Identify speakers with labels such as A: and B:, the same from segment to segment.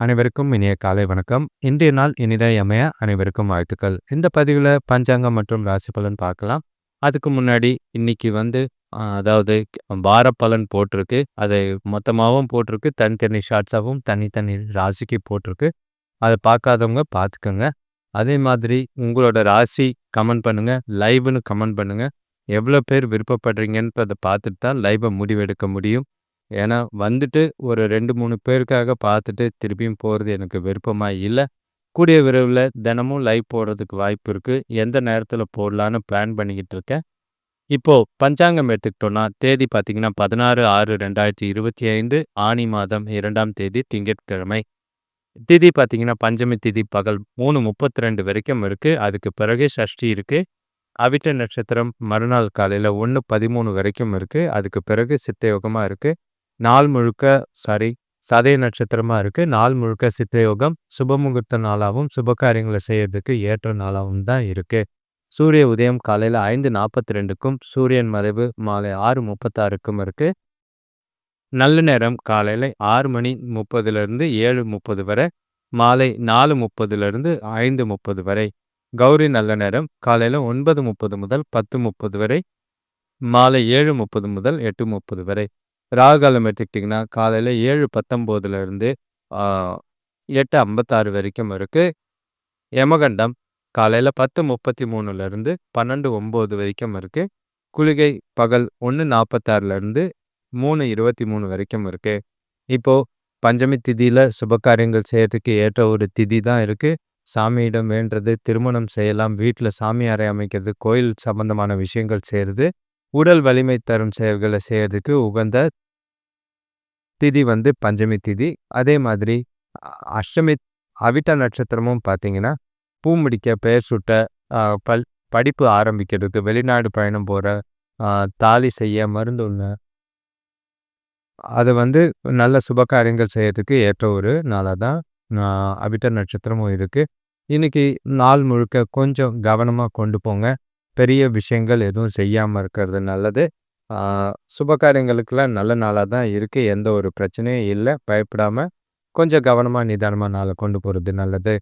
A: அனைவருக்கும் இனிய காலை வணக்கம். இன்றைய நாள் இனிதாய் அமைய அனைவருக்கும் வாழ்த்துக்கள். இந்த பதிவுல பஞ்சாங்கம் மற்றும் ராசி பலன் பார்க்கலாம். அதுக்கு முன்னாடி இன்னைக்கு வந்து அதாவது வார பலன் போட்டிருக்கு. அதை மொத்தமாகவும் போட்டிருக்கு. தனித்தனி ஷார்ட்ஸாகவும் தனித்தனி ராசிக்கு போட்டிருக்கு. அத பார்க்காதவங்க பார்த்துக்கோங்க அதே மாதிரி உங்களோட ராசி கமெண்ட் பண்ணுங்க. லைவ்னு கமெண்ட் பண்ணுங்க. எவ்வளோ பேர் விருப்பப்படுறீங்கன்றத பார்த்துட்டு தான் லைவை முடிவெடுக்க முடியும். ஏன்னா வந்துட்டு ஒரு 2, 3 பேருக்காக பார்த்துட்டு திருப்பியும் போறது எனக்கு விருப்பமா இல்ல. கூடிய விரைவில் தினமும் லைவ் போடுறதுக்கு வாய்ப்பு இருக்கு. எந்த நேரத்தில் போடலான்னு பிளான் பண்ணிக்கிட்டு இருக்கேன். இப்போ பஞ்சாங்கம் எடுத்துக்கிட்டோம்னா, தேதி பார்த்தீங்கன்னா 16/6/2025 ஆனி மாதம் இரண்டாம் தேதி திங்கட்கிழமை. திதி பார்த்தீங்கன்னா, பஞ்சமி திதி பகல் 3:32 வரைக்கும் இருக்கு. அதுக்கு பிறகு சஷ்டி இருக்கு. அவிட்ட நட்சத்திரம் மறுநாள் காலையில 1:13 வரைக்கும் இருக்கு. அதுக்கு பிறகு சித்த யோகமா இருக்கு. நாள் முழுக்க சாரி சதய நட்சத்திரமா இருக்கு. நாள் முழுக்க சித்தயோகம் சுபமுகூர்த்த நாளாவும், சுப காரியங்கள செய்யறதுக்கு ஏற்ற நாளாகவும் தான் இருக்கு. சூரிய உதயம் காலையில் ஐந்து நாற்பத்தி ரெண்டுக்கும் சூரியன் மறைவு மாலை 6:36க்கும் இருக்கு. நல்ல நேரம் காலையில ஆறு மணி 30லிருந்து 7:30 வரை, மாலை 4:30லிருந்து 5:30 வரை. கௌரி நல்ல நேரம் காலையில 9:30 முதல் 10:30 வரை, மாலை 7:30 முதல் 8:30 வரை. ராகு காலம் எடுத்துக்கிட்டிங்கன்னா, காலையில 7:19லிருந்து ஆ 8:56 வரைக்கும் இருக்கு. யமகண்டம் காலையில் பத்து முப்பத்தி மூணுலேருந்து பன்னெண்டு ஒம்பது வரைக்கும் இருக்கு. குளிகை பகல் 1:46லிருந்து 3:23 வரைக்கும் இருக்கு. இப்போ பஞ்சமி திதியில சுப காரியங்கள் செய்யறதுக்கு ஏற்ற ஒரு திதி தான் இருக்கு. சாமியிடம் வேண்டுறது, திருமணம் செய்யலாம், வீட்டில் சாமி அறை அமைக்கிறது, கோயில் சம்பந்தமான விஷயங்கள் செய்கிறது உடல் வலிமை தரும் செயல்களை செய்யறதுக்கு உகந்த திதி வந்து பஞ்சமி திதி. அதே மாதிரி அஷ்டமி அவிட்ட நட்சத்திரமும் பார்த்தீங்கன்னா, பூ முடிக்க, பெயர் சுட்ட பல் படிப்பு ஆரம்பிக்கிறதுக்கு, வெளிநாடு பயணம் போகிற தாலி செய்ய, மருந்து உண்ண அதை வந்து நல்ல சுபகாரியங்கள் செய்யறதுக்கு ஏற்ற ஒரு நாளாக தான் அவிட்ட நட்சத்திரமும் இருக்குது இன்னைக்கு நாள் முழுக்க கொஞ்சம் கவனமாக கொண்டு போங்க. பெரிய விஷயங்கள் எதுவும் செய்யாமல் இருக்கிறது நல்லது. சுபகாரியங்களுக்கெல்லாம் சுப நல்ல நாளாக தான் இருக்குது எந்த ஒரு பிரச்சனையும் இல்லை பயப்படாமல் கொஞ்சம் கவனமாக நிதானமாக நாளை கொண்டு போகிறது நல்லது.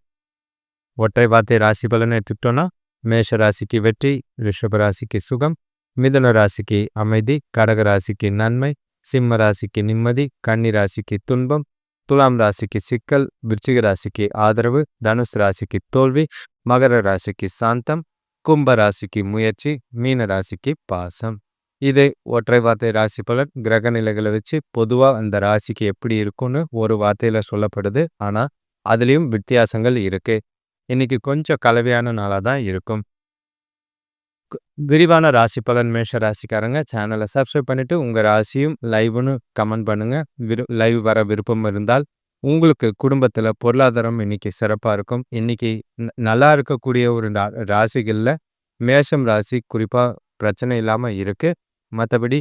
A: ஒற்றை வார்த்தை ராசி பலனை எடுத்துக்கிட்டோம்னா, மேஷ ராசிக்கு வெற்றி, ரிஷப ராசிக்கு சுகம், மிதுன ராசிக்கு அமைதி, கடக ராசிக்கு நன்மை, சிம்ம ராசிக்கு நிம்மதி, கன்னி ராசிக்கு துன்பம், துலாம் ராசிக்கு சிக்கல், விருச்சிக ராசிக்கு ஆதரவு, தனுசு ராசிக்கு தோல்வி, மகர ராசிக்கு சாந்தம், கும்ப ராசிக்கு முயற்சி, மீன ராசிக்கு பாசம். இது ஒற்றை வார்த்தை ராசி பலன். கிரக நிலைகளை வச்சு பொதுவாக அந்த ராசிக்கு எப்படி இருக்கும்னு ஒரு வார்த்தையில சொல்லப்படுது. ஆனா, அதுலேயும் வித்தியாசங்கள் இருக்கு. இன்னைக்கு கொஞ்சம் கலவையான நாளா தான் இருக்கும். விரிவான ராசி பலன் மேஷ ராசிக்காரங்க சேனலை சப்ஸ்கிரைப் பண்ணிட்டு, உங்க ராசியும் லைவ்னு கமெண்ட் பண்ணுங்க. விரு லைவ் வர விருப்பம் இருந்தால், உங்களுக்கு குடும்பத்தில் பொருளாதாரம் இன்னைக்கு சிறப்பாக இருக்கும். இன்னைக்கு நல்லா இருக்கக்கூடிய ஒரு ரா மேஷம் ராசி குறிப்பாக பிரச்சனை இல்லாமல் இருக்குது மற்றபடி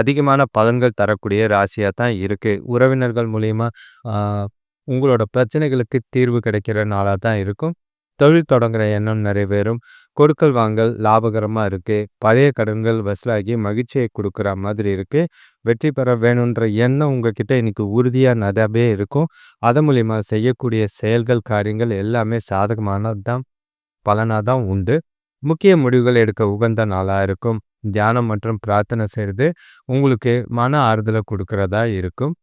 A: அதிகமான பலன்கள் தரக்கூடிய ராசியாக தான் இருக்குது உறவினர்கள் மூலிமா உங்களோட பிரச்சனைகளுக்கு தீர்வு கிடைக்கிற நாளாக தான் இருக்கும். தொழில் தொடங்குற எண்ணம் நிறைவேறும். கொடுக்கல் வாங்கல் லாபகரமா இருக்கு. பழைய கடன்கள் வசூலாகி மகிழ்ச்சியை கொடுக்குற மாதிரி இருக்கு. வெற்றி பெற வேணுன்ற எண்ணம் உங்ககிட்ட இன்னைக்கு உறுதியா நிறையவே இருக்கும். அதன் மூலியமா செய்யக்கூடிய செயல்கள், காரியங்கள் எல்லாமே சாதகமானது தான் பலனா தான் உண்டு. முக்கிய முடிவுகள் எடுக்க உகந்த நாளா இருக்கும். தியானம் மற்றும் பிரார்த்தனை செய்றது உங்களுக்கு மன ஆறுதலை கொடுக்குறதா இருக்கும்.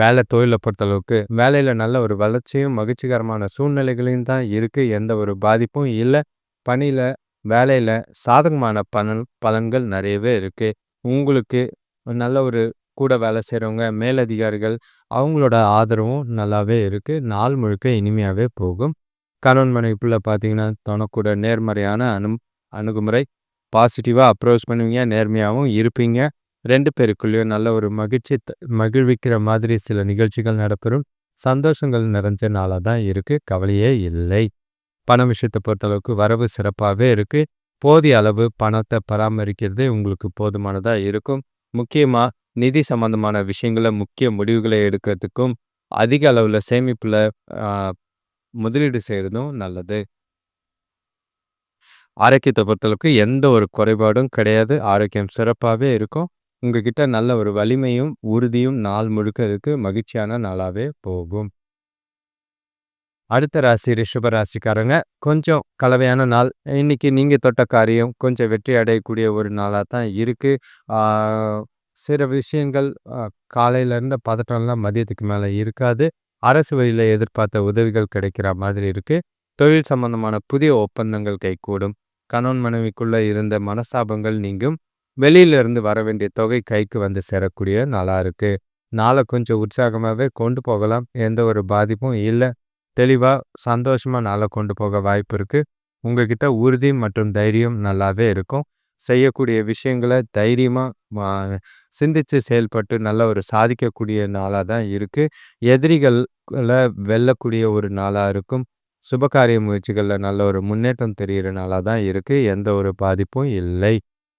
A: வேலை தொழிலை பொறுத்தளவுக்கு, வேலையில் நல்ல ஒரு வளர்ச்சியும், மகிழ்ச்சிகரமான சூழ்நிலைகளையும் தான் இருக்குது எந்த ஒரு பாதிப்பும் இல்லை பணியில் வேலையில் சாதகமான பலன் பலன்கள் நிறையவே இருக்குது உங்களுக்கு நல்ல ஒரு கூட வேலை செய்கிறவங்க மேலதிகாரிகள் அவங்களோட ஆதரவும் நல்லாவே இருக்கு. நாள் முழுக்க இனிமையாகவே போகும். கணவன் மனைவிக்குள்ள பார்த்தீங்கன்னா, தனக்கூட நேர்மறையான அனு அணுகுமுறை, பாசிட்டிவாக அப்ரோச் பண்ணுவீங்க. நேர்மையாகவும் இருப்பீங்க. ரெண்டு பேருக்குள்ளயும் நல்ல ஒரு மகிழ்ச்சி மகிழ்விக்கிற மாதிரி சில நிகழ்ச்சிகள் நடைபெறும். சந்தோஷங்கள் நிறைஞ்ச நாளாக தான் இருக்கு. கவலையே இல்லை. பண விஷயத்தை பொறுத்தளவுக்கு வரவு சிறப்பாவே இருக்கு. போதிய அளவு பணத்தை பராமரிக்கிறதே உங்களுக்கு போதுமானதா இருக்கும். முக்கியமா நிதி சம்பந்தமான விஷயங்கள முக்கிய முடிவுகளை எடுக்கிறதுக்கும், அதிக அளவுல சேமிப்புல முதலீடு செய்கிறதும் நல்லது. ஆரோக்கியத்தை பொறுத்தளவுக்கு எந்த ஒரு குறைபாடும் கிடையாது. ஆரோக்கியம் சிறப்பாவே இருக்கும். உங்ககிட்ட நல்ல ஒரு வலிமையும், உறுதியும் நாள் முழுக்க இருக்கு. மகிழ்ச்சியான நாளாவே போகும். அடுத்த ராசி ரிஷப ராசிக்காரங்க. கொஞ்சம் கலவையான நாள். இன்னைக்கு நீங்க தொட்ட காரியம் கொஞ்சம் வெற்றி அடையக்கூடிய ஒரு நாளா தான் இருக்கு. ஆ சில விஷயங்கள் அ காலையில இருந்த பதட்டம்லாம் மதியத்துக்கு மேல இருக்காது. அரசு வழியில எதிர்பார்த்த உதவிகள் கிடைக்கிற மாதிரி இருக்கு. தொழில் சம்பந்தமான புதிய ஒப்பந்தங்கள் கைகூடும். கணவன் மனைவிக்குள்ள இருந்த மனஸ்தாபங்கள் நீங்கும். வெளியிலிருந்து வர வேண்டிய தொகை கைக்கு வந்து சேரக்கூடிய நாளாக இருக்குது நாளை கொஞ்சம் உற்சாகமாகவே கொண்டு போகலாம். எந்த ஒரு பாதிப்பும் இல்லை தெளிவாக சந்தோஷமாக நாளை கொண்டு போக வாய்ப்பு இருக்குது உங்ககிட்ட உறுதி மற்றும் தைரியம் நல்லாவே இருக்கும். செய்யக்கூடிய விஷயங்களை தைரியமாக சிந்தித்து சிந்திச்சு செயல்பட்டு நல்ல ஒரு சாதிக்கக்கூடிய நாளாக தான் இருக்குது எதிரிகளை வெல்லக்கூடிய ஒரு நாளாக இருக்கும். சுபகாரிய முயற்சிகளில் நல்ல ஒரு முன்னேற்றம் தெரிகிற நாளாக தான் இருக்குது எந்த ஒரு பாதிப்பும் இல்லை.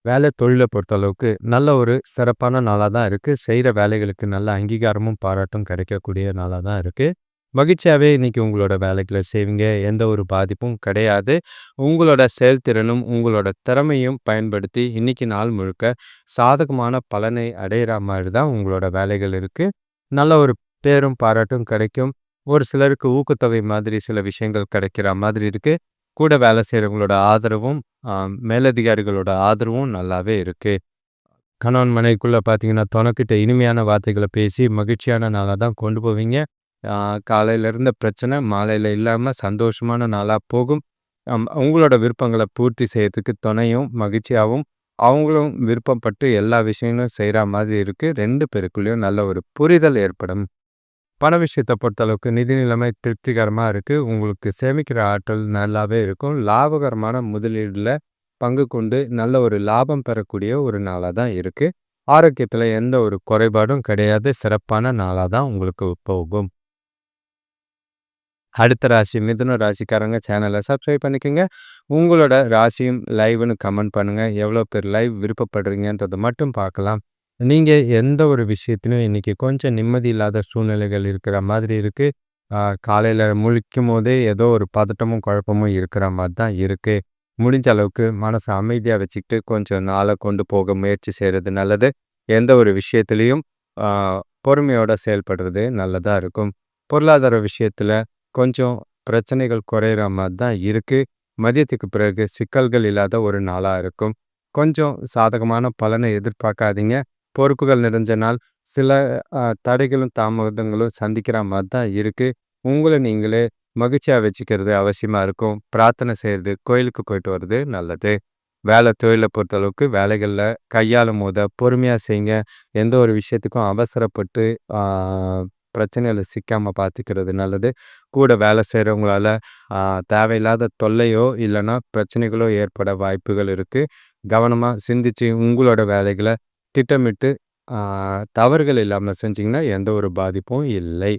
A: வேலை தொழிலை பொறுத்தளவுக்கு நல்ல ஒரு சிறப்பான நாளாக தான் இருக்குது செய்கிற வேலைகளுக்கு நல்ல அங்கீகாரமும், பாராட்டும் கிடைக்கக்கூடிய நாளாக தான் இருக்குது மகிழ்ச்சியாவே இன்றைக்கி உங்களோட வேலைகளை செய்வீங்க. எந்த ஒரு பாதிப்பும் கிடையாது. உங்களோட செயல்திறனும், உங்களோட திறமையும் பயன்படுத்தி இன்னைக்கு நாள் முழுக்க சாதகமான பலனை அடையிற மாதிரி தான் உங்களோட வேலைகள் இருக்குது நல்ல ஒரு பேரும், பாராட்டும் கிடைக்கும். ஒரு சிலருக்கு ஊக்கத்தொகை மாதிரி சில விஷயங்கள் கிடைக்கிற மாதிரி இருக்குது கூட வேலை செய்கிறவங்களோட ஆதரவும், மேலதிகாரிகளோட ஆதரவும் நல்லாவே இருக்குது கணவன் மனைக்குள்ளே பார்த்தீங்கன்னா, துணக்கிட்ட இனிமையான வார்த்தைகளை பேசி மகிழ்ச்சியான நாளாக தான் கொண்டு போவீங்க. ஆ இருந்த பிரச்சனை மாலையில் இல்லாமல் சந்தோஷமான நாளாக போகும். அவங்களோட உங்களோட பூர்த்தி செய்யறதுக்கு துணையும், மகிழ்ச்சியாகவும் அவங்களும் விருப்பப்பட்டு எல்லா விஷயங்களும் செய்கிற மாதிரி இருக்குது ரெண்டு பேருக்குள்ளேயும் நல்ல ஒரு புரிதல் ஏற்படும். பண விஷயத்தை பொறுத்தளவுக்கு நிதி நிலைமை திருப்திகரமாக இருக்குது உங்களுக்கு சேமிக்கிற ஆற்றல் நல்லாவே இருக்கும். லாபகரமான முதலீடில் பங்கு கொண்டு நல்ல ஒரு லாபம் பெறக்கூடிய ஒரு நாளாக தான் இருக்குது ஆரோக்கியத்தில் எந்த ஒரு குறைபாடும் கிடையாது. சிறப்பான நாளாக தான் உங்களுக்கு போகும். அடுத்த ராசி மிதுன ராசிக்காரங்க சேனலை சப்ஸ்கிரைப் பண்ணிக்கங்க. உங்களோட ராசியும், லைவ்னு கமெண்ட் பண்ணுங்கள் எவ்வளோ பேர் லைவ் விருப்பப்படுறீங்கன்றதை மட்டும் பார்க்கலாம். நீங்கள் எந்த ஒரு விஷயத்திலும் இன்னைக்கு கொஞ்சம் நிம்மதி இல்லாத சூழ்நிலைகள் இருக்கிற மாதிரி இருக்குது காலையில் முழிக்கும் முழிக்கும்போதே ஏதோ ஒரு பதட்டமும், குழப்பமும் இருக்கிற மாதிரி தான் இருக்குது முடிஞ்ச அளவுக்கு மனசை அமைதியாக வச்சுக்கிட்டு கொஞ்சம் நாளை கொண்டு போக முயற்சி செய்கிறது நல்லது. எந்த ஒரு விஷயத்துலேயும் பொறுமையோடு செயல்படுறது நல்லதாக இருக்கும். பொருளாதார விஷயத்தில் கொஞ்சம் பிரச்சனைகள் குறையிற மாதிரி தான் இருக்குது மதியத்துக்கு பிறகு சிக்கல்கள் இல்லாத ஒரு நாளாக இருக்கும். கொஞ்சம் சாதகமான பலனை எதிர்பார்க்காதீங்க. பொறுப்புகள் நிறைஞ்சனால் சில தடைகளும், தாமதங்களும் சந்திக்கிற மாதிரி தான் இருக்குது உங்களை நீங்களே மகிழ்ச்சியாக வச்சுக்கிறது அவசியமாக இருக்கும். பிரார்த்தனை செய்கிறது கோயிலுக்கு போயிட்டு வர்றது நல்லது. வேலை தொழிலை பொறுத்தளவுக்கு வேலைகளில் கையாளும் போத பொறுமையாக செய்யுங்க. எந்த ஒரு விஷயத்துக்கும் அவசரப்பட்டு பிரச்சனையில் சிக்காமல் பார்த்துக்கிறது நல்லது. கூட வேலை செய்கிறவங்களால தேவையில்லாத தொல்லையோ, இல்லைன்னா பிரச்சனைகளோ ஏற்பட வாய்ப்புகள் இருக்குது கவனமாக சிந்திச்சு உங்களோட வேலைகளை திட்டமிட்டு தவறுகள் இல்லாமல் செஞ்சிங்கன்னா எந்த ஒரு பாதிப்பும் இல்லை.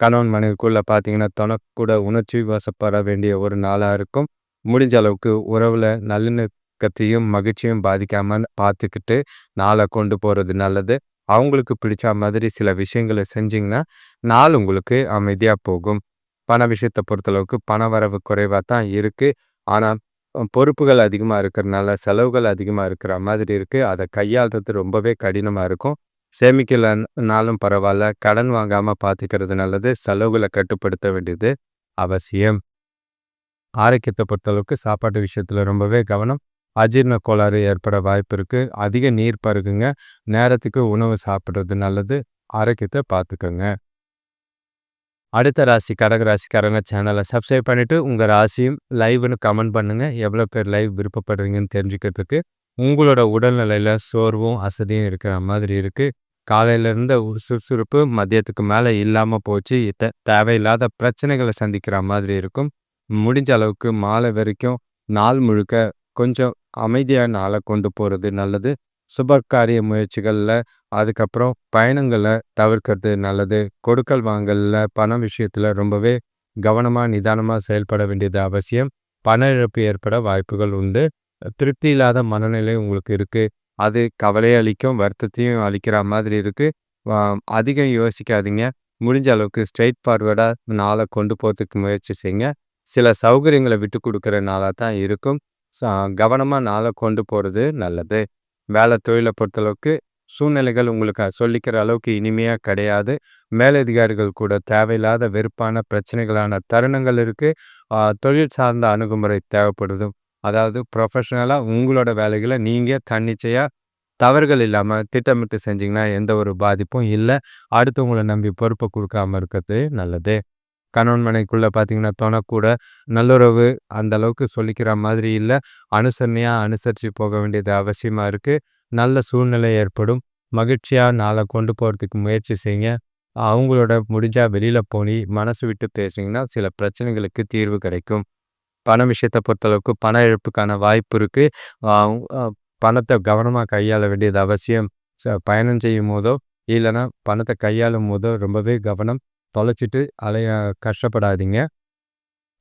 A: கணவன் மனைவிக்குள்ளே பார்த்தீங்கன்னா, தொணக்கூட உணர்ச்சி வசப்பட வேண்டிய ஒரு நாளாக இருக்கும். முடிஞ்ச அளவுக்கு உறவில் நல்லிணக்கத்தையும், மகிழ்ச்சியும் பாதிக்காமல் பார்த்துக்கிட்டு நாளை கொண்டு போகிறது நல்லது. அவங்களுக்கு பிடிச்ச மாதிரி சில விஷயங்கள செஞ்சிங்கன்னா நாள் உங்களுக்கு அமைதியாக போகும். பண விஷயத்தை பொறுத்தளவுக்கு பண வரவு குறைவாக தான் இருக்குது ஆனால் பொறுப்புகள் அதிகமாக இருக்கிறனால செலவுகள் அதிகமாக இருக்கிற மாதிரி இருக்குது அதை கையாள்றது ரொம்பவே கடினமாக இருக்கும். சேமிக்கலனாலும் பரவாயில்ல கடன் வாங்காமல் பார்த்துக்கிறது நல்லது. செலவுகளை கட்டுப்படுத்த வேண்டியது அவசியம். ஆரோக்கியத்தை பொறுத்தளவுக்கு சாப்பாட்டு விஷயத்தில் ரொம்பவே கவனம். அஜீரண கோளாறு ஏற்பட வாய்ப்பு இருக்குது அதிக நீர் பருகுங்க. நேரத்துக்கு உணவு சாப்பிட்றது நல்லது. ஆரோக்கியத்தை பார்த்துக்கோங்க அடுத்த ராசி கடகராசிக்காரங்க சேனலை சப்ஸ்கிரைப் பண்ணிவிட்டு உங்கள் ராசியும், லைவ்ன்னு கமெண்ட் பண்ணுங்கள் எவ்வளோ பேர் லைவ் விருப்பப்படுறீங்கன்னு தெரிஞ்சுக்கிறதுக்கு. உங்களோட உடல்நிலையில் சோர்வும், அசதியும் இருக்கிற மாதிரி இருக்குது காலையில இருந்த சுறுசுறுப்பு மதியத்துக்கு மேலே இல்லாமல் போச்சு. த தேவையில்லாத பிரச்சனைகளை சந்திக்கிற மாதிரி இருக்கும். முடிஞ்ச அளவுக்கு மாலை வரைக்கும் நாள் முழுக்க கொஞ்சம் அமைதியாக நாளை கொண்டு போகிறது நல்லது. சுபகாரிய முயற்சிகளில் அதுக்கப்புறம் பயணங்களை தவிர்க்கிறது நல்லது. கொடுக்கல் வாங்கலில் பணம் விஷயத்தில் ரொம்பவே கவனமாக நிதானமாக செயல்பட வேண்டியது அவசியம். பண இழப்பு ஏற்பட வாய்ப்புகள் உண்டு. திருப்தி இல்லாத மனநிலை உங்களுக்கு இருக்குது அது கவலையை அளிக்கும், வருத்தத்தையும் அளிக்கிற மாதிரி இருக்குது அதிகம் யோசிக்காதீங்க. முடிஞ்ச அளவுக்கு ஸ்ட்ரெயிட் ஃபார்வேர்டாக நாளை கொண்டு போகிறதுக்கு முயற்சி செய்யுங்க. சில சௌகரியங்களை விட்டு கொடுக்குற நாளாக தான் இருக்கும். கவனமாக நாளை கொண்டு போகிறது நல்லது. வேலை தொழிலை பொறுத்தளவுக்கு சூழ்நிலைகள் உங்களுக்கு சொல்லிக்கிற அளவுக்கு இனிமையாக கிடையாது. மேலதிகாரிகள் கூட தேவையில்லாத வெறுப்பான பிரச்சனைகளான தருணங்கள் இருக்குது தொழில் சார்ந்த அணுகுமுறை தேவைப்படுது. அதாவது ப்ரொஃபஷ்னலாக உங்களோட வேலைகளை நீங்கள் தன்னிச்சையாக தவறுகள் இல்லாமல் திட்டமிட்டு செஞ்சிங்கன்னா எந்த ஒரு பாதிப்பும் இல்லை அடுத்தவங்களை நம்பி பொறுப்பை கொடுக்காம இருக்கிறது நல்லது. கணவன் மனைவிக்குள்ள பார்த்தீங்கன்னா, தொண நல்லுறவு அந்த அளவுக்கு சொல்லிக்கிற மாதிரி இல்லை அனுசரணையாக அனுசரித்து போக வேண்டியது அவசியமாக இருக்குது நல்ல சூழ்நிலை ஏற்படும். மகிழ்ச்சியாக நாளை கொண்டு போகிறதுக்கு முயற்சி செய்யுங்க. அவங்களோட முடிஞ்சால் வெளியில் போய் மனசு விட்டு பேசுனீங்கன்னா, சில பிரச்சனைகளுக்கு தீர்வு கிடைக்கும். பண விஷயத்தை பொறுத்தளவுக்கு பண இழப்புக்கான வாய்ப்பு இருக்குது பணத்தை கவனமாக கையாள வேண்டியது அவசியம். ச பயணம் இல்லைன்னா பணத்தை கையாளும் போதோ ரொம்பவே கவனம். தொலைச்சிட்டு அலைய கஷ்டப்படாதீங்க.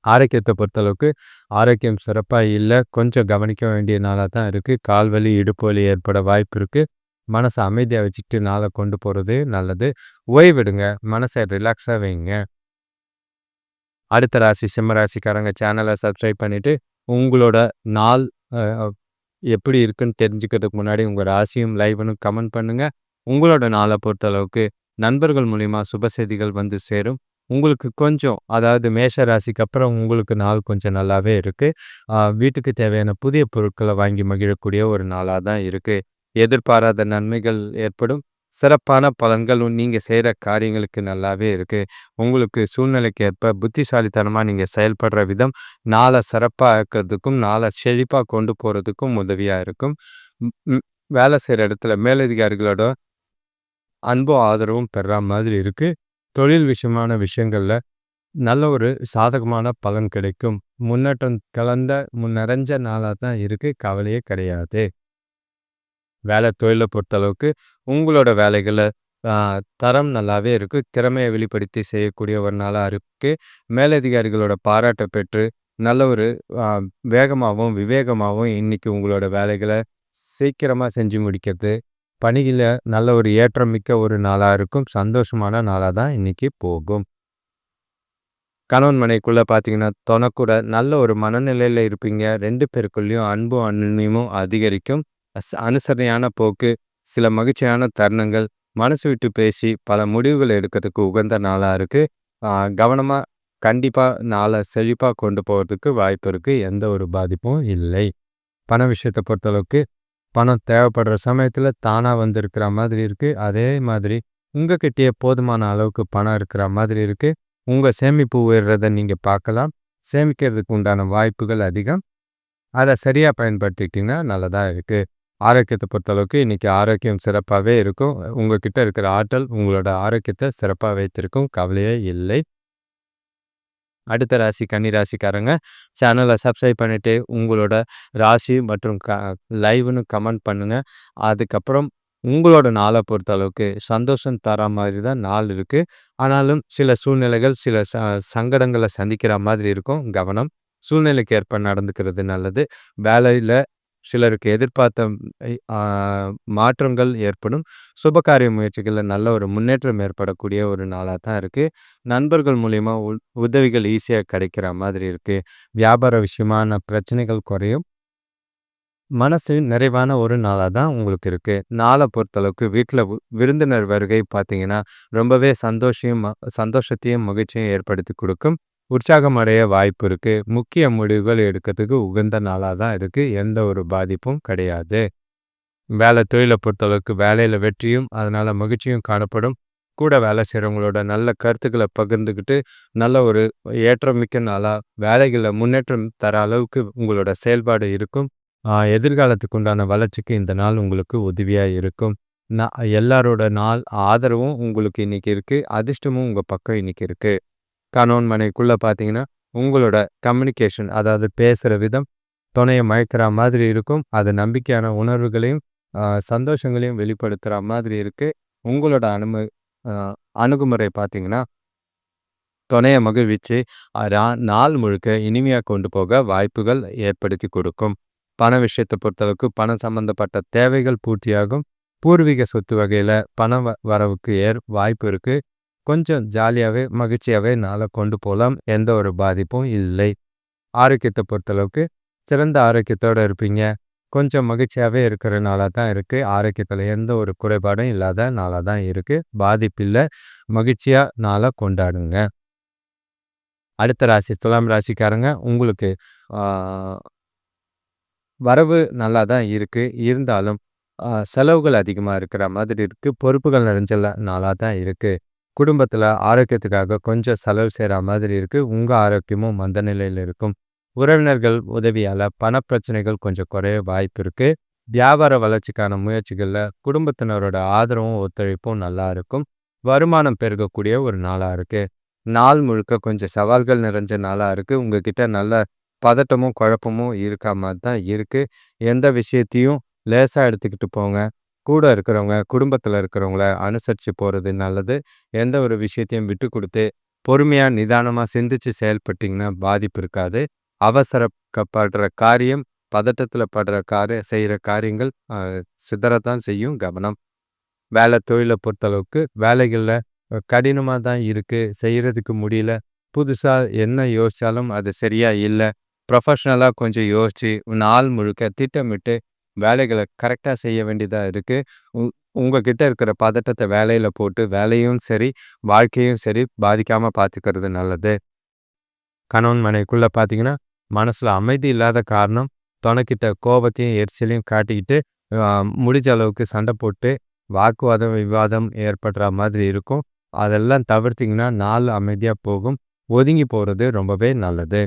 A: ஆரோக்கியத்தை பொறுத்தளவுக்கு ஆரோக்கியம் சிறப்பாக இல்லை கொஞ்சம் கவனிக்க வேண்டிய நாளாக தான் இருக்குது கால் வலி, இடுப்பு வலி ஏற்பட வாய்ப்பு இருக்குது மனசை அமைதியாக வச்சுக்கிட்டு நாளை கொண்டு போகிறது நல்லது. ஓய்வெடுங்க. மனசை ரிலாக்ஸாக வைங்க. அடுத்த ராசி சிம்ம ராசிக்காரங்க சேனலை சப்ஸ்கிரைப் பண்ணிவிட்டு உங்களோட நாள் எப்படி இருக்குன்னு தெரிஞ்சுக்கிறதுக்கு முன்னாடி உங்கள் ராசியும், லைவனும் கமெண்ட் பண்ணுங்கள் உங்களோட நாளை பொறுத்தளவுக்கு நண்பர்கள் மூலிமா சுப செய்திகள் வந்து சேரும். உங்களுக்கு கொஞ்சம் அதாவது மேஷ ராசிக்கு அப்புறம் உங்களுக்கு நாள் கொஞ்சம் நல்லாவே இருக்குது வீட்டுக்கு தேவையான புதிய பொருட்களை வாங்கி மகிழக்கூடிய ஒரு நாளாக தான் இருக்குது எதிர்பாராத நன்மைகள் ஏற்படும். சிறப்பான பலன்கள் நீங்கள் செய்கிற காரியங்களுக்கு நல்லாவே இருக்குது உங்களுக்கு சூழ்நிலைக்கு ஏற்ப புத்திசாலித்தனமாக நீங்கள் செயல்படுற விதம், நாளை சிறப்பாக இருக்கிறதுக்கும் நாளை செழிப்பாக கொண்டு போகிறதுக்கும் உதவியாக இருக்கும். வேலை செய்கிற இடத்துல மேலதிகாரிகளோட அன்பும், ஆதரவும் பெறா மாதிரி இருக்குது தொழில் விஷயமான விஷயங்களில் நல்ல ஒரு சாதகமான பலன் கிடைக்கும். முன்னேற்றம் கலந்த நிறைஞ்ச நாளாக தான் இருக்கு. கவலையே கிடையாது. வேலை தொழிலை பொறுத்தளவுக்கு உங்களோட வேலைகளை தரம் நல்லாவே இருக்குது திறமையை வெளிப்படுத்தி செய்யக்கூடிய ஒரு நாளாக இருக்குது மேலதிகாரிகளோட பாராட்டை பெற்று நல்ல ஒரு வேகமாகவும் விவேகமாகவும் இன்றைக்கி இன்னைக்கு உங்களோட வேலைகளை சீக்கிரமாக செஞ்சு முடிக்கிறது. பணியில் நல்ல ஒரு ஏற்றம் மிக்க ஒரு நாளாக இருக்கும். சந்தோஷமான நாளாக தான் இன்னைக்கு போகும். கணவன் மனைக்குள்ளே பார்த்தீங்கன்னா, தொனக்கூட நல்ல ஒரு மனநிலையில் இருப்பீங்க. ரெண்டு பேருக்குள்ளேயும் அன்பும், அன்பியமும் அதிகரிக்கும். அஸ் அனுசரணையான போக்கு, சில மகிழ்ச்சியான தருணங்கள், மனசு விட்டு பேசி பல முடிவுகள் எடுக்கிறதுக்கு உகந்த நாளாக இருக்கு. கவனமாக கவனமா நாளை செழிப்பாக கொண்டு போகிறதுக்கு வாய்ப்பு இருக்கு. எந்த ஒரு பாதிப்பும் இல்லை. பண விஷயத்தை பொறுத்தளவுக்கு பணம் தேவைப்படுற சமயத்துல தானாக வந்திருக்கிற மாதிரி இருக்கு. அதே மாதிரி உங்ககிட்டயே போதுமான அளவுக்கு பணம் இருக்கிற மாதிரி இருக்கு. உங்க சேமிப்பு உயர்றத நீங்க பார்க்கலாம். சேமிக்கிறதுக்கு உண்டான வாய்ப்புகள் அதிகம். அத சரியா பயன்படுத்திக்கிட்டிங்கன்னா நல்லதாக இருக்கு. ஆரோக்கியத்தை பொறுத்தளவுக்கு இன்னைக்கு ஆரோக்கியம் சிறப்பாவே இருக்கும். உங்ககிட்ட இருக்கிற ஆற்றல் உங்களோட ஆரோக்கியத்த சிறப்பா வைத்திருக்கும். கவலையே இல்லை. அடுத்த ராசி கன்னி ராசிக்காரங்க சேனலை சப்ஸ்கிரைப் பண்ணிவிட்டு உங்களோட ராசி மற்றும் க லைவ்னு கமெண்ட் பண்ணுங்கள் அதுக்கப்புறம் உங்களோட நாளை பொறுத்த அளவுக்கு சந்தோஷம் தர மாதிரி தான் நாள் இருக்குது ஆனாலும் சில சூழ்நிலைகள், சில ச சங்கடங்களை சந்திக்கிற மாதிரி இருக்கும். கவனம். சூழ்நிலைக்கு ஏற்ப நடந்துக்கிறது நல்லது. வேலையில் சிலருக்கு எதிர்பார்த்த மாற்றங்கள் ஏற்படும். சுபகாரிய முயற்சிகளில் நல்ல ஒரு முன்னேற்றம் ஏற்படக்கூடிய ஒரு நாளாக தான் இருக்குது நண்பர்கள் மூலிமா உ உதவிகள் ஈஸியாக கிடைக்கிற மாதிரி இருக்குது வியாபார விஷயமான பிரச்சனைகள் குறையும். மனசு நிறைவான ஒரு நாளாக தான் உங்களுக்கு இருக்குது நாளை பொறுத்தளவுக்கு வீட்டில் விருந்தினர் வருகை பார்த்தீங்கன்னா, ரொம்பவே சந்தோஷயும் சந்தோஷத்தையும், மகிழ்ச்சியும் ஏற்படுத்தி கொடுக்கும் உற்சாகம் அடைய வாய்ப்பு இருக்குது முக்கிய முடிவுகள் எடுக்கிறதுக்கு உகந்த நாளாக தான் இருக்குது எந்த ஒரு பாதிப்பும் கிடையாது. வேலை தொழிலை பொறுத்தளவுக்கு வேலையில் வெற்றியும், அதனால் மகிழ்ச்சியும் காணப்படும். கூட வேலை செய்கிறவங்களோட நல்ல கருத்துக்களை பகிர்ந்துக்கிட்டு, நல்ல ஒரு ஏற்றம் மிக்க நாளா, முன்னேற்றம் தர அளவுக்கு உங்களோட செயல்பாடு இருக்கும். எதிர்காலத்துக்கு உண்டான வளர்ச்சிக்கு இந்த நாள் உங்களுக்கு உதவியாக இருக்கும். நான் எல்லாரோட நாள் ஆதரவும் உங்களுக்கு இன்னைக்கு இருக்குது அதிர்ஷ்டமும் உங்கள் பக்கம் இன்னைக்கு இருக்குது கணவன் மனைவிக்குள்ள பார்த்தீங்கன்னா, உங்களோட கம்யூனிகேஷன் அதாவது பேசுற விதம் துணையை மயக்கிற மாதிரி இருக்கும். அது நம்பிக்கையான உணர்வுகளையும், சந்தோஷங்களையும் வெளிப்படுத்துகிற மாதிரி இருக்கு. உங்களோட அனும அணுகுமுறை பார்த்தீங்கன்னா துணையை மகிழ்விச்சு, நாள் முழுக்க இனிமையா கொண்டு போக வாய்ப்புகள் ஏற்படுத்தி கொடுக்கும். பண விஷயத்தை பொறுத்தளவுக்கு பணம் சம்மந்தப்பட்ட தேவைகள் பூர்த்தியாகும். பூர்வீக சொத்து வகையில பண வ வரவுக்கு ஏற் வாய்ப்பு இருக்கு. கொஞ்சம் ஜாலியாகவே மகிழ்ச்சியாகவே நாளை கொண்டு போகலாம் எந்த ஒரு பாதிப்பும் இல்லை. ஆரோக்கியத்தை பொறுத்தளவுக்கு சிறந்த ஆரோக்கியத்தோடு இருப்பீங்க. கொஞ்சம் மகிழ்ச்சியாவே இருக்கிற நாளாக தான் இருக்குது ஆரோக்கியத்தில் எந்த ஒரு குறைபாடும் இல்லாத நாளாக தான் இருக்குது பாதிப்பில்லை மகிழ்ச்சியாக நாளை கொண்டாடுங்க. அடுத்த ராசி துலாம் ராசிக்காரங்க. உங்களுக்கு வரவு நல்லா தான் இருக்கு. இருந்தாலும் செலவுகள் அதிகமாக இருக்கிற மாதிரி இருக்குது பொறுப்புகள் நிறைஞ்சல நாளாக தான் இருக்குது குடும்பத்தில் ஆரோக்கியத்துக்காக கொஞ்சம் செலவு செய்கிற மாதிரி இருக்கு. உங்கள் ஆரோக்கியமும் மந்த நிலையில் இருக்கும். உறவினர்கள் உதவியால் பணப்பிரச்சனைகள் கொஞ்சம் குறைய வாய்ப்பு இருக்குது வியாபார வளர்ச்சிக்கான முயற்சிகளில் குடும்பத்தினரோட ஆதரவும், ஒத்துழைப்பும் நல்லா இருக்கும். வருமானம் பெருகக்கூடிய ஒரு நாளாக இருக்கு. நாள் முழுக்க கொஞ்சம் சவால்கள் நிறைஞ்ச நாளாக இருக்கு. உங்ககிட்ட நல்ல பதட்டமும், குழப்பமும் இருக்க மாதிரி தான் இருக்குது எந்த விஷயத்தையும் லேசாக எடுத்துக்கிட்டு போங்க. கூட இருக்கிறவங்க, குடும்பத்தில் இருக்கிறவங்கள அனுசரித்து போகிறது நல்லது. எந்த ஒரு விஷயத்தையும் விட்டு கொடுத்து பொறுமையாக நிதானமாக சிந்திச்சு செயல்பட்டிங்கன்னா பாதிப்பு இருக்காது. அவசரப்படுற காரியம், பதட்டத்தில் படுற காரிய செய்கிற காரியங்கள் சிதறத்தான் செய்யும். கவனம். வேலை தொழிலை பொறுத்தளவுக்கு வேலைகளில் கடினமாக தான் இருக்குது செய்கிறதுக்கு முடியல. புதுசாக என்ன யோசித்தாலும் அது சரியாக இல்லை ப்ரொஃபஷ்னலாக கொஞ்சம் யோசித்து நாள் முழுக்க திட்டமிட்டு வேலைகளை கரெக்டாக செய்ய வேண்டியதாக இருக்குது உ உங்ககிட்ட இருக்கிற பதட்டத்தை வேலையில் போட்டு, வேலையும் சரி, வாழ்க்கையும் சரி பாதிக்காமல் பார்த்துக்கிறது நல்லது. கணவன் மனைக்குள்ளே பார்த்தீங்கன்னா, மனசில் அமைதி இல்லாத காரணம், துணைக்கிட்ட கோபத்தையும், எரிச்சலையும் காட்டிக்கிட்டு, முடிஞ்ச அளவுக்கு சண்டை போட்டு, வாக்குவாதம், விவாதம் ஏற்படுற மாதிரி இருக்கும். அதெல்லாம் தவிர்த்திங்கன்னா நாள் அமைதியாக போகும். ஒதுங்கி போகிறது ரொம்பவே நல்லது.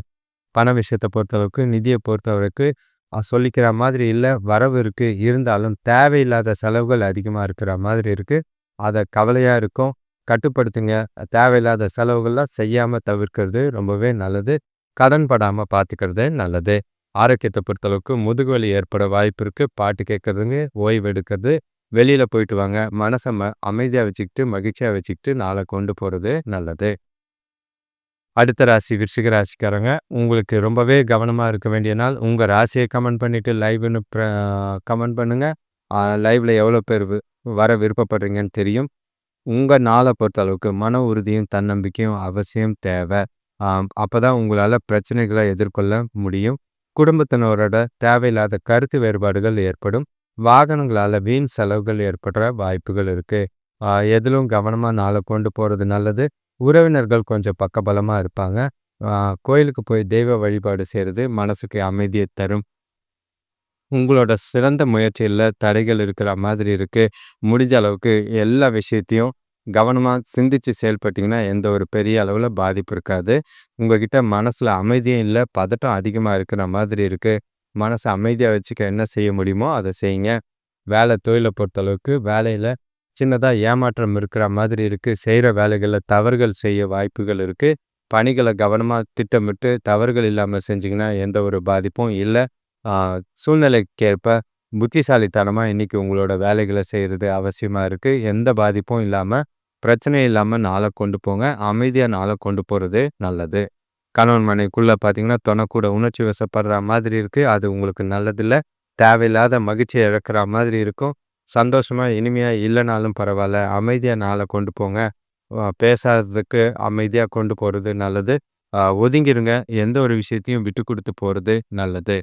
A: பண விஷயத்தை பொறுத்தளவுக்கு, நிதியை பொறுத்தவரைக்கு சொல்லிக்கிற மாதிரி இல்லை வரவு இருக்குது இருந்தாலும் தேவையில்லாத செலவுகள் அதிகமா இருக்கிற மாதிரி இருக்கு. அதை கவலையா இருக்கும். கட்டுப்படுத்துங்க. தேவையில்லாத செலவுகள்லாம் செய்யாம தவிர்க்கிறது ரொம்பவே நல்லது. கடன் படாமல் பார்த்துக்கிறது நல்லது. ஆரோக்கியத்தை பொறுத்தளவுக்கு முதுகு வலி ஏற்பட வாய்ப்பு இருக்குது பாட்டு கேட்கறதுங்க, ஓய்வு எடுக்கிறது, வெளியில் போயிட்டு வாங்க. மனசை ம அமைதியாக வச்சுக்கிட்டு, மகிழ்ச்சியா வச்சுக்கிட்டு நாளை கொண்டு போகிறது நல்லது. அடுத்த ராசி விருச்சிக ராசிக்காரங்க. உங்களுக்கு ரொம்பவே கவனமாக இருக்க வேண்டிய நாள். உங்கள் ராசியை கமெண்ட் பண்ணிவிட்டு லைவ்னு ப்ர கமெண்ட் பண்ணுங்கள் லைவில் எவ்வளோ பேர் வர விருப்பப்படுறீங்கன்னு தெரியும். உங்கள் நாளை பொறுத்தளவுக்கு மன உறுதியும், தன்னம்பிக்கையும் அவசியம் தேவை அப்போ தான் உங்களால் பிரச்சனைகளை எதிர்கொள்ள முடியும். குடும்பத்தினரோட தேவையில்லாத கருத்து வேறுபாடுகள் ஏற்படும். வாகனங்களால் வீண் செலவுகள் ஏற்படுற வாய்ப்புகள் இருக்குது எதிலும் கவனமாக நாளை கொண்டு போகிறது நல்லது. உறவினர்கள் கொஞ்சம் பக்கபலமாக இருப்பாங்க. கோயிலுக்கு போய் தெய்வ வழிபாடு செய்கிறது மனசுக்கு அமைதியை தரும். உங்களோட சிறந்த முயற்சியில் தடைகள் இருக்கிற மாதிரி இருக்குது முடிஞ்ச அளவுக்கு எல்லா விஷயத்தையும் கவனமாக சிந்திச்சு செயல்பட்டிங்கன்னா எந்த ஒரு பெரிய அளவில் பாதிப்பு இருக்காது. உங்ககிட்ட மனசில் அமைதியும் இல்லை பதட்டம் அதிகமாக இருக்கிற மாதிரி இருக்குது மனசை அமைதியாக வச்சுக்க என்ன செய்ய முடியுமோ, அதை செய்யுங்க. வேலை தொழிலை பொறுத்தளவுக்கு வேலையில் சின்னதாக ஏமாற்றம் இருக்கிற மாதிரி இருக்குது செய்கிற வேலைகளில் தவறுகள் செய்ய வாய்ப்புகள் இருக்குது பணிகளை கவனமாக திட்டமிட்டு தவறுகள் இல்லாமல் செஞ்சிங்கன்னா எந்த ஒரு பாதிப்பும் இல்லை சூழ்நிலைக்கேற்ப புத்திசாலித்தனமாக இன்றைக்கி உங்களோட வேலைகளை செய்கிறது அவசியமாக இருக்குது எந்த பாதிப்பும் இல்லாமல் பிரச்சனை இல்லாமல் நாளை கொண்டு போங்க. அமைதியாக நாளை கொண்டு போகிறது நல்லது. கணவன் மனைக்குள்ளே பார்த்தீங்கன்னா, தொண உணர்ச்சி வசப்படுற மாதிரி இருக்குது அது உங்களுக்கு நல்லதில்லை தேவையில்லாத மகிழ்ச்சியை இழக்கிற மாதிரி இருக்கும். சந்தோஷமாக இனிமையாக இல்லைனாலும் பரவாயில்ல அமைதியாக நாளை கொண்டு போங்க. பேசாததுக்கு அமைதியாக கொண்டு போகிறது நல்லது. ஒதுங்கிருங்க. எந்த ஒரு விஷயத்தையும் விட்டு கொடுத்து போகிறது நல்லது.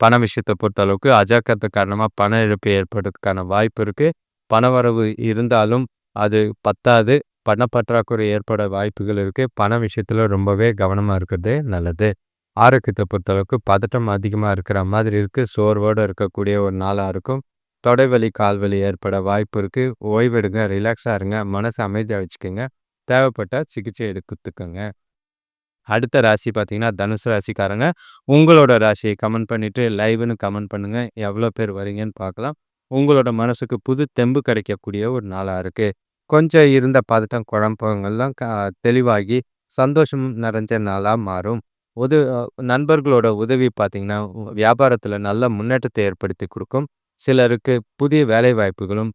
A: பண விஷயத்தை பொறுத்தளவுக்கு அஜாக்கிரத்தை காரணமாக பண இழப்பு ஏற்படுறதுக்கான வாய்ப்பு இருக்குது பணவரவு இருந்தாலும் அது பத்தாது. பணப்பற்றாக்குறை ஏற்பட வாய்ப்புகள் இருக்குது பண விஷயத்தில் ரொம்பவே கவனமாக இருக்கிறது நல்லது. ஆரோக்கியத்தை பொறுத்தளவுக்கு பதட்டம் அதிகமாக இருக்கிற மாதிரி இருக்குது சோர்வோட இருக்கக்கூடிய ஒரு நாளாக இருக்கும். தொடைவலி, கால்வலி ஏற்பட வாய்ப்பு இருக்குது ஓய்வெடுங்க, ரிலாக்ஸாக இருங்க. மனசை அமைதியாக வச்சுக்கோங்க தேவைப்பட்ட சிகிச்சை எடுத்துக்கோங்க அடுத்த ராசி பார்த்தீங்கன்னா, தனுசு ராசிக்காரங்க. உங்களோட ராசியை கமெண்ட் பண்ணிவிட்டு லைவ்ன்னு கமெண்ட் பண்ணுங்கள் எவ்வளோ பேர் வரீங்கன்னு பார்க்கலாம். உங்களோட மனசுக்கு புது தெம்பு கிடைக்கக்கூடிய ஒரு நாளாக இருக்குது கொஞ்சம் இருந்த பதட்டம், குழப்பங்கள்லாம் க தெளிவாகி சந்தோஷம் நிறைஞ்ச நாளாக மாறும். உத நண்பர்களோட உதவி பார்த்திங்கன்னா வியாபாரத்தில் நல்ல முன்னேற்றத்தை ஏற்படுத்தி கொடுக்கும் சிலருக்கு புதிய வேலை வாய்ப்புகளும்,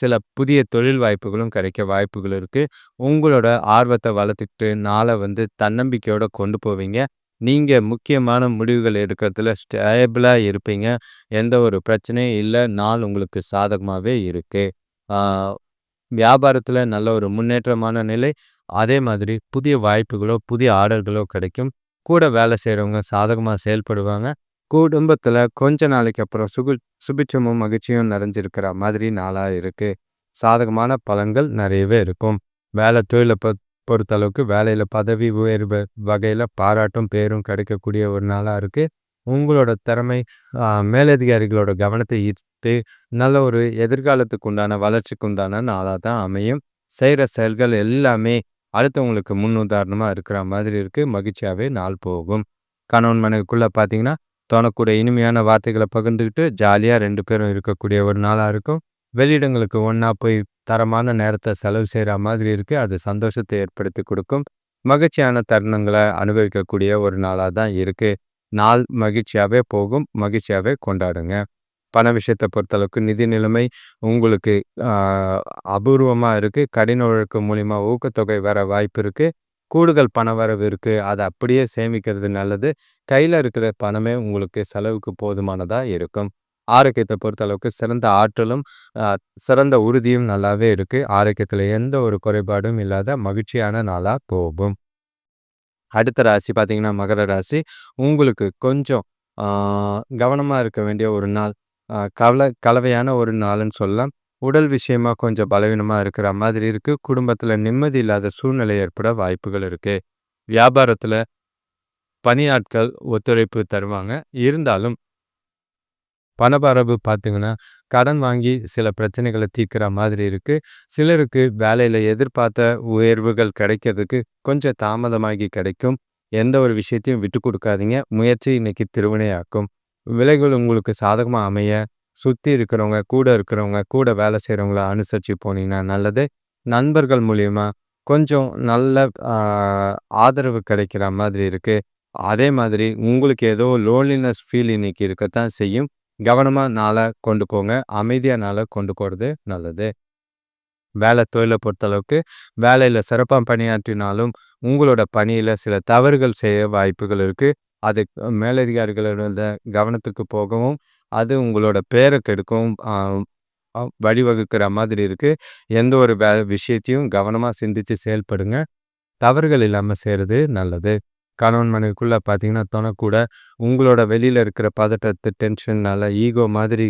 A: சில புதிய தொழில் வாய்ப்புகளும் கிடைக்க வாய்ப்புகள் இருக்குது உங்களோட ஆர்வத்தை வளர்த்துக்கிட்டு நாளை வந்து தன்னம்பிக்கையோட கொண்டு போவீங்க. நீங்கள் முக்கியமான முடிவுகள் எடுக்கிறதுல ஸ்டேபிளாக இருப்பீங்க. எந்த ஒரு பிரச்சனையும் இல்லை நாள் உங்களுக்கு சாதகமாகவே இருக்குது வியாபாரத்தில் நல்ல ஒரு முன்னேற்றமான நிலை. அதே மாதிரி புதிய வாய்ப்புகளோ, புதிய ஆர்டர்களோ கிடைக்கும். கூட வேலை செய்கிறவங்க சாதகமாக செயல்படுவாங்க. குடும்பத்தில் கொஞ்ச நாளைக்கு அப்புறம் சுகு சுபிட்சமும், மகிழ்ச்சியும் நிறைஞ்சிருக்கிற மாதிரி நாளாக இருக்குது சாதகமான பலன்கள் நிறையவே இருக்கும். வேலை தொழிலை பொ பொறுத்தளவுக்கு வேலையில் பதவி உயர்வு வகையில் பாராட்டும், பேரும் கிடைக்கக்கூடிய ஒரு நாளாக இருக்குது உங்களோட திறமை மேலதிகாரிகளோட கவனத்தை ஈர்த்து, நல்ல ஒரு எதிர்காலத்துக்கு உண்டான வளர்ச்சிக்கு உண்டான நாளாக தான் அமையும். செய்கிற செயல்கள் எல்லாமே அடுத்தவங்களுக்கு முன்னுதாரணமாக இருக்கிற மாதிரி இருக்குது மகிழ்ச்சியாவே நாள் போகும். கணவன் மனைவிக்குள்ளே பார்த்தீங்கன்னா, தோணக்கூட இனிமையான வார்த்தைகளை பகிர்ந்துக்கிட்டு, ஜாலியாக ரெண்டு பேரும் இருக்கக்கூடிய ஒரு நாளாக இருக்கும். வெளியிடங்களுக்கு ஒன்றா போய் தரமான நேரத்தை செலவு செய்கிற மாதிரி இருக்குது அது சந்தோஷத்தை ஏற்படுத்தி கொடுக்கும் மகிழ்ச்சியான தருணங்களை அனுபவிக்கக்கூடிய ஒரு நாளாக தான் இருக்குது நாள் மகிழ்ச்சியாகவே போகும். மகிழ்ச்சியாவே கொண்டாடுங்க. பண விஷயத்தை பொறுத்தளவுக்கு நிதி நிலைமை உங்களுக்கு அபூர்வமாக இருக்குது கடின உழைப்பு மூலிமா ஊக்கத்தொகை வர வாய்ப்பு இருக்குது கூடுதல் பண வரவு இருக்குது அதை அப்படியே சேமிக்கிறது நல்லது. கையில இருக்கிற பணமே உங்களுக்கு செலவுக்கு போதுமானதா இருக்கும். ஆரோக்கியத்தை பொறுத்தளவுக்கு சிறந்த ஆற்றலும், சிறந்த உறுதியும் நல்லாவே இருக்கு. ஆரோக்கியத்துல எந்த ஒரு குறைபாடும் இல்லாத மகிழ்ச்சியான நாளா போகும். அடுத்த ராசி பார்த்திங்கன்னா மகர ராசி. உங்களுக்கு கொஞ்சம் கவனமாக கவனமா இருக்க வேண்டிய ஒரு நாள். கவலை கவல கலவையான ஒரு நாள்னு சொல்லலாம். உடல் விஷயமா கொஞ்சம் பலவீனமா இருக்கிற மாதிரி இருக்கு. குடும்பத்துல நிம்மதி இல்லாத சூழ்நிலை ஏற்பட வாய்ப்புகள் இருக்கு. வியாபாரத்துல பணியாட்கள் ஒத்துழைப்பு தருவாங்க. இருந்தாலும் பணப்பரவு பார்த்தீங்கன்னா, கடன் வாங்கி சில பிரச்சனைகளை தீர்க்கிற மாதிரி இருக்குது சிலருக்கு வேலையில் எதிர்பார்த்த உயர்வுகள் கிடைக்கிறதுக்கு கொஞ்சம் தாமதமாகி கிடைக்கும். எந்த ஒரு விஷயத்தையும் விட்டு கொடுக்காதீங்க முயற்சி இன்னைக்கு திருவினையாக்கும். விலைகள் உங்களுக்கு சாதகமாக அமைய, சுற்றி இருக்கிறவங்க, கூட இருக்கிறவங்க, கூட வேலை செய்கிறவங்கள அனுசரித்து போனீங்கன்னா நல்லது. நண்பர்கள் மூலியமா கொஞ்சம் நல்ல ஆதரவு கிடைக்கிற மாதிரி இருக்குது அதே மாதிரி உங்களுக்கு ஏதோ லோன்லினஸ் ஃபீல் இன்னைக்கு இருக்கத்தான் செய்யும். கவனமாக நாளை கொண்டு போங்க. அமைதியா கொண்டு போகிறது நல்லது. வேலை தொழிலை பொறுத்தளவுக்கு, வேலையில் சிறப்பாக பணியாற்றினாலும், உங்களோட பணியில் சில தவறுகள் செய்ய வாய்ப்புகள் இருக்குது அது மேலதிகாரிகளோட கவனத்துக்கு போகவும், அது உங்களோட பேரை கெடுக்கவும் வழிவகுக்கிற மாதிரி இருக்குது எந்த ஒரு வே விஷயத்தையும் கவனமாக சிந்திச்சு செயல்படுங்க. தவறுகள் இல்லாமல் செய்கிறது நல்லது. கணவன் மனைவிக்குள்ளே பார்த்தீங்கன்னா, தொணக்கூட உங்களோட வெளியில் இருக்கிற பதட்டத்து, டென்ஷன்னால் ஈகோ மாதிரி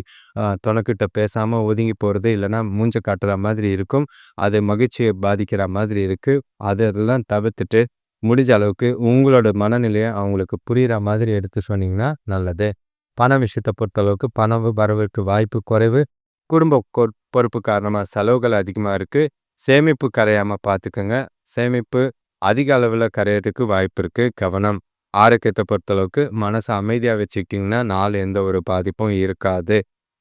A: தொணக்கிட்ட பேசாமல் ஒதுங்கி போகிறது இல்லைனா மூஞ்ச காட்டுற மாதிரி இருக்கும். அது மகிழ்ச்சியை பாதிக்கிற மாதிரி இருக்கு. அதெல்லாம் தவிர்த்துட்டு, முடிஞ்ச அளவுக்கு உங்களோட மனநிலையை அவங்களுக்கு புரிகிற மாதிரி எடுத்து சொன்னீங்கன்னா நல்லது. பண விஷயத்தை பொறுத்தளவுக்கு பணம் வரவிற்கு வாய்ப்பு குறைவு. குடும்ப பொறுப்பு காரணமாக செலவுகள் அதிகமாக இருக்குது சேமிப்பு கரையாமல் பார்த்துக்கோங்க சேமிப்பு அதிக அளவில் கரையிறதுக்கு வாய்ப்பு இருக்குது கவனம். ஆரோக்கியத்தை பொறுத்தளவுக்கு மனசை அமைதியாக வச்சுக்கிங்கன்னா நாள் எந்த ஒரு பாதிப்பும் இருக்காது.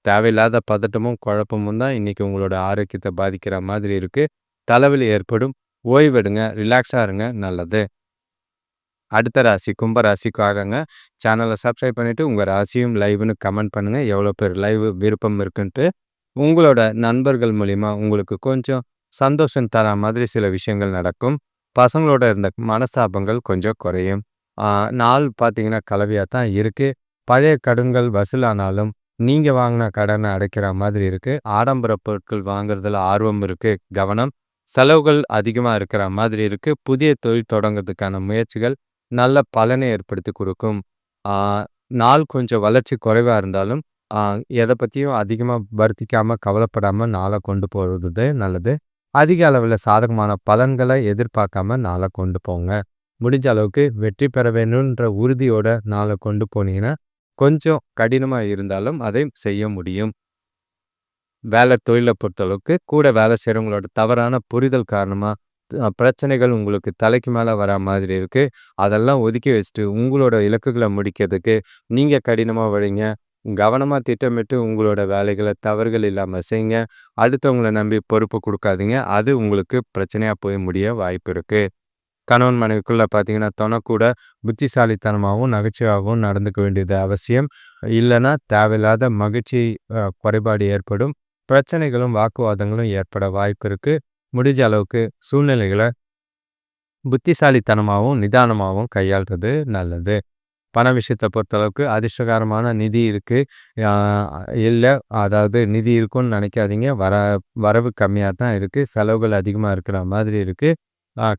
A: தேவையில்லாத பதட்டமும், குழப்பமும் தான் இன்றைக்கி உங்களோட ஆரோக்கியத்தை பாதிக்கிற மாதிரி இருக்குது தலைவலி ஏற்படும். ஓய்வெடுங்க. ரிலாக்ஸாக இருங்க. நல்லது. அடுத்த ராசி கும்ப ராசிக்காகங்க சேனலை சப்ஸ்கிரைப் பண்ணிட்டு, உங்கள் ராசியும் லைவ்னு கமெண்ட் பண்ணுங்கள் எவ்வளோ பேர் லைவ் விருப்பம் இருக்குன்ட்டு. உங்களோட நண்பர்கள் மூலிமா உங்களுக்கு கொஞ்சம் சந்தோஷம் தர மாதிரி சில விஷயங்கள் நடக்கும். பசங்களோட இருந்த மனஸ்தாபங்கள் கொஞ்சம் குறையும். நாள் பார்த்தீங்கன்னா, கலவையாக தான் இருக்குது பழைய கடன்கள் வசூலானாலும், நீங்கள் வாங்கின கடனை அடைக்கிற மாதிரி இருக்கு. ஆடம்பர பொருட்கள் வாங்குறதுல ஆர்வம் இருக்குது கவனம். செலவுகள் அதிகமாக இருக்கிற மாதிரி இருக்கு. புதிய தொழில் தொடங்குறதுக்கான முயற்சிகள் நல்ல பலனை ஏற்படுத்தி கொடுக்கும் நாள் கொஞ்சம் வளர்ச்சி குறைவாக இருந்தாலும், எதை பற்றியும் அதிகமாக வருத்திக்காமல் கவலைப்படாமல் நாளை கொண்டு போகிறது நல்லது. அதிக அளவில் சாதகமான பலன்களை எதிர்பார்க்காம நாளை கொண்டு போங்க. முடிஞ்ச அளவுக்கு வெற்றி பெற வேணுன்ற உறுதியோட நாளை கொண்டு போனீங்கன்னா, கொஞ்சம் கடினமாக இருந்தாலும் அதை செய்ய முடியும். வேலை தொழிலை பொறுத்தளவுக்கு, கூட வேலை செய்கிறவங்களோட தவறான புரிதல் காரணமாக பிரச்சனைகள் உங்களுக்கு தலைக்கு மேலே வரா மாதிரி இருக்குது அதெல்லாம் ஒதுக்கி வச்சுட்டு, உங்களோட இலக்குகளை முடிக்கிறதுக்கு நீங்கள் கடினமாக உழைங்க. கவனமாக திட்டமிட்டு உங்களோட வேலைகளை தவறுகள் இல்லாமல் செய்யுங்க. அடுத்தவங்களை நம்பி பொறுப்பு கொடுக்காதீங்க அது உங்களுக்கு பிரச்சனையாக போய் முடிய வாய்ப்பு இருக்குது கணவன் மனைவிக்குள்ள பார்த்தீங்கன்னா, தொணக்கூட புத்திசாலித்தனமாகவும் நகைச்சுவாகவும் நடந்துக்க வேண்டியது அவசியம். இல்லைன்னா தேவையில்லாத மகிழ்ச்சி குறைபாடு ஏற்படும். பிரச்சனைகளும், வாக்குவாதங்களும் ஏற்பட வாய்ப்பு இருக்குது முடிஞ்ச அளவுக்கு சூழ்நிலைகளை புத்திசாலித்தனமாகவும் நிதானமாகவும் கையாள்றது நல்லது. பண விஷயத்தை பொறுத்தளவுக்கு அதிர்ஷ்டகரமான நிதி இருக்குது இல்லை அதாவது நிதி இருக்குன்னு நினைக்காதீங்க. வர வரவு கம்மியாக தான் இருக்குது செலவுகள் அதிகமாக இருக்கிற மாதிரி இருக்குது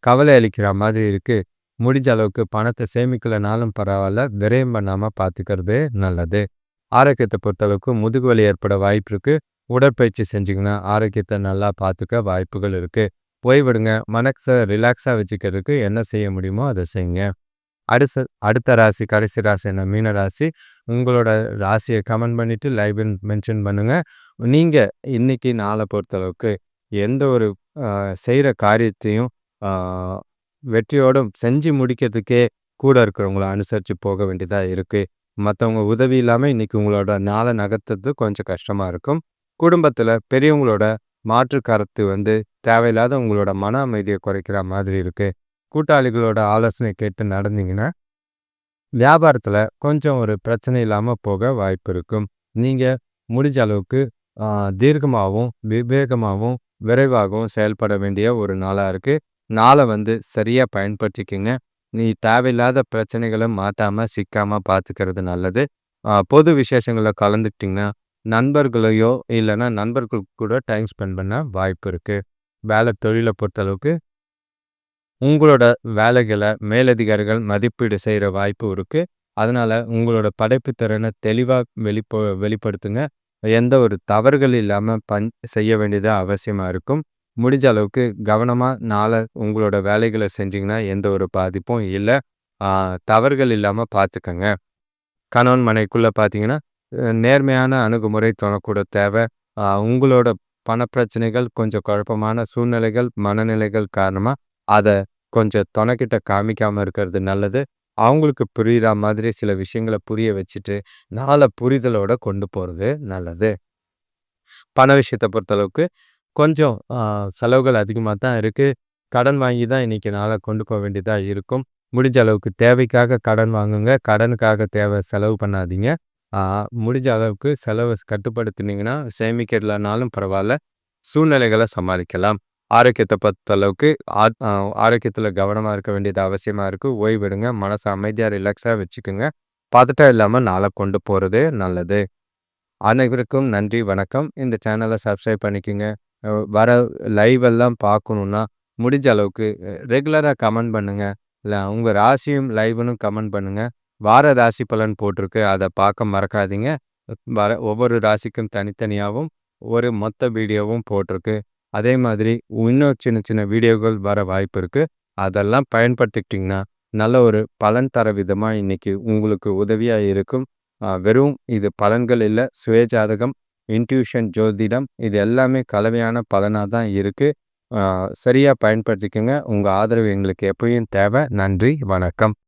A: கவலை அளிக்கிற மாதிரி இருக்குது முடிஞ்ச அளவுக்கு பணத்தை சேமிக்கலைனாலும் பரவாயில்ல விரயம் பண்ணாமல் பார்த்துக்கிறது நல்லது. ஆரோக்கியத்தை பொறுத்தளவுக்கு முதுகு வலி ஏற்பட வாய்ப்பு இருக்குது உடற்பயிற்சி செஞ்சிங்கன்னா ஆரோக்கியத்தை நல்லா பார்த்துக்க வாய்ப்புகள் இருக்குது ஓய்விடுங்க மனசை ரிலாக்ஸாக வச்சுக்கிறதுக்கு என்ன செய்ய முடியுமோ அதை செய்யுங்க. அடுத்த அடுத்த ராசி கடைசி ராசி என்ன? மீன ராசி. உங்களோட ராசியை கமெண்ட் பண்ணிவிட்டு லைவில் மென்ஷன் பண்ணுங்கள் நீங்கள் இன்றைக்கி நாளை பொறுத்தளவுக்கு எந்த ஒரு செய்கிற காரியத்தையும் வெற்றியோடும் செஞ்சு முடிக்கிறதுக்கே கூட இருக்கிறவங்கள அனுசரித்து போக வேண்டியதாக இருக்குது மற்றவங்க உதவி இல்லாமல் இன்றைக்கி உங்களோட நாளை நகர்த்துறது கொஞ்சம் கஷ்டமாக இருக்கும். குடும்பத்தில் பெரியவங்களோட மாற்று கருத்து வந்து தேவையில்லாத உங்களோட மன அமைதியை குறைக்கிற மாதிரி இருக்குது கூட்டாளிகளோட ஆலோசனை கேட்டு நடந்தீங்கன்னா வியாபாரத்தில் கொஞ்சம் ஒரு பிரச்சனை இல்லாமல் போக வாய்ப்பு இருக்கும். நீங்கள் முடிஞ்ச அளவுக்கு தீர்க்கமாகவும் விவேகமாகவும் விரைவாகவும் செயல்பட வேண்டிய ஒரு நாளாக இருக்குது நாளை வந்து சரியாக பயன்படுத்திக்கிங்க. நீ தேவையில்லாத பிரச்சனைகளை மாற்றாமல் சிக்காமல் பார்த்துக்கிறது நல்லது. பொது விசேஷங்களில் கலந்துக்கிட்டிங்கன்னா நண்பர்களையோ இல்லைன்னா நண்பர்கள் கூட டைம் ஸ்பெண்ட் பண்ண வாய்ப்பு இருக்குது வேலை தொழிலை பொறுத்தளவுக்கு உங்களோட வேலைகளை மேலதிகாரிகள் மதிப்பீடு செய்கிற வாய்ப்பு இருக்குது அதனால் உங்களோட படைப்பு திறனை தெளிவாக வெளிப்ப வெளிப்படுத்துங்க. எந்த ஒரு தவறுகள் இல்லாமல் பண் செய்ய வேண்டியது அவசியமாக இருக்கும். முடிஞ்ச அளவுக்கு கவனமாக நாளை உங்களோட வேலைகளை செஞ்சிங்கன்னா எந்த ஒரு பாதிப்பும் இல்லை. தவறுகள் இல்லாமல் பார்த்துக்கங்க கணவன் மனைக்குள்ளே பார்த்தீங்கன்னா நேர்மையான அணுகுமுறை தோணக்கூட தேவை. உங்களோட பணப்பிரச்சனைகள் கொஞ்சம் குழப்பமான சூழ்நிலைகள் மனநிலைகள் காரணமாக அதை கொஞ்சம் துணைக்கிட்ட காமிக்காமல் இருக்கிறது நல்லது. அவங்களுக்கு புரிகிற மாதிரி சில விஷயங்களை புரிய வச்சுட்டு நாளை புரிதலோட கொண்டு போகிறது நல்லது. பண விஷயத்தை பொறுத்தளவுக்கு கொஞ்சம் செலவுகள் அதிகமாக தான் இருக்குது கடன் வாங்கி தான் இன்றைக்கி நாளை கொண்டு போக வேண்டியதாக இருக்கும். முடிஞ்ச அளவுக்கு தேவைக்காக கடன் வாங்குங்க. கடனுக்காக தேவை செலவு பண்ணாதீங்க. முடிஞ்ச அளவுக்கு செலவை கட்டுப்படுத்தினீங்கன்னா சேமிக்கிறதுலனாலும் பரவாயில்ல. சூழ்நிலைகளை சமாளிக்கலாம். ஆரோக்கியத்தை பொறுத்த அளவுக்கு ஆரோக்கியத்தில் கவனமாக இருக்க வேண்டியது அவசியமாக இருக்குது ஓய்வெடுங்க மனசை அமைதியாக ரிலாக்ஸாக வச்சுக்கோங்க. பதட்டம் இல்லாமல் நாளை கொண்டு போகிறது நல்லது. அனைவருக்கும் நன்றி வணக்கம். இந்த சேனலை சப்ஸ்கிரைப் பண்ணிக்கோங்க. வர லைவ் எல்லாம் பார்க்கணுன்னா முடிஞ்ச அளவுக்கு ரெகுலராக கமெண்ட் பண்ணுங்கள் இல்லை உங்கள் ராசியும் லைவ்னு கமெண்ட் பண்ணுங்கள் வார ராசி பலன் போட்டிருக்கு. அதை பார்க்க மறக்காதீங்க. வர ஒவ்வொரு ராசிக்கும் தனித்தனியாகவும் ஒரு மொத்த வீடியோவும் போட்டிருக்கு. அதே மாதிரி இன்னும் சின்ன சின்ன வீடியோக்கள் வர வாய்ப்பு இருக்குது அதெல்லாம் பயன்படுத்திக்கிட்டிங்கன்னா நல்ல ஒரு பலன் தர விதமாக இன்றைக்கி உங்களுக்கு உதவியாக இருக்கும். வெறும் இது பலன்கள் இல்லை சுயஜாதகம் இன்ட்யூஷன் ஜோதிடம் இது எல்லாமே கலவையான பலனாக தான் இருக்குது சரியாக பயன்படுத்திக்கோங்க. உங்கள் ஆதரவு எங்களுக்கு எப்பயும் தேவை. நன்றி வணக்கம்.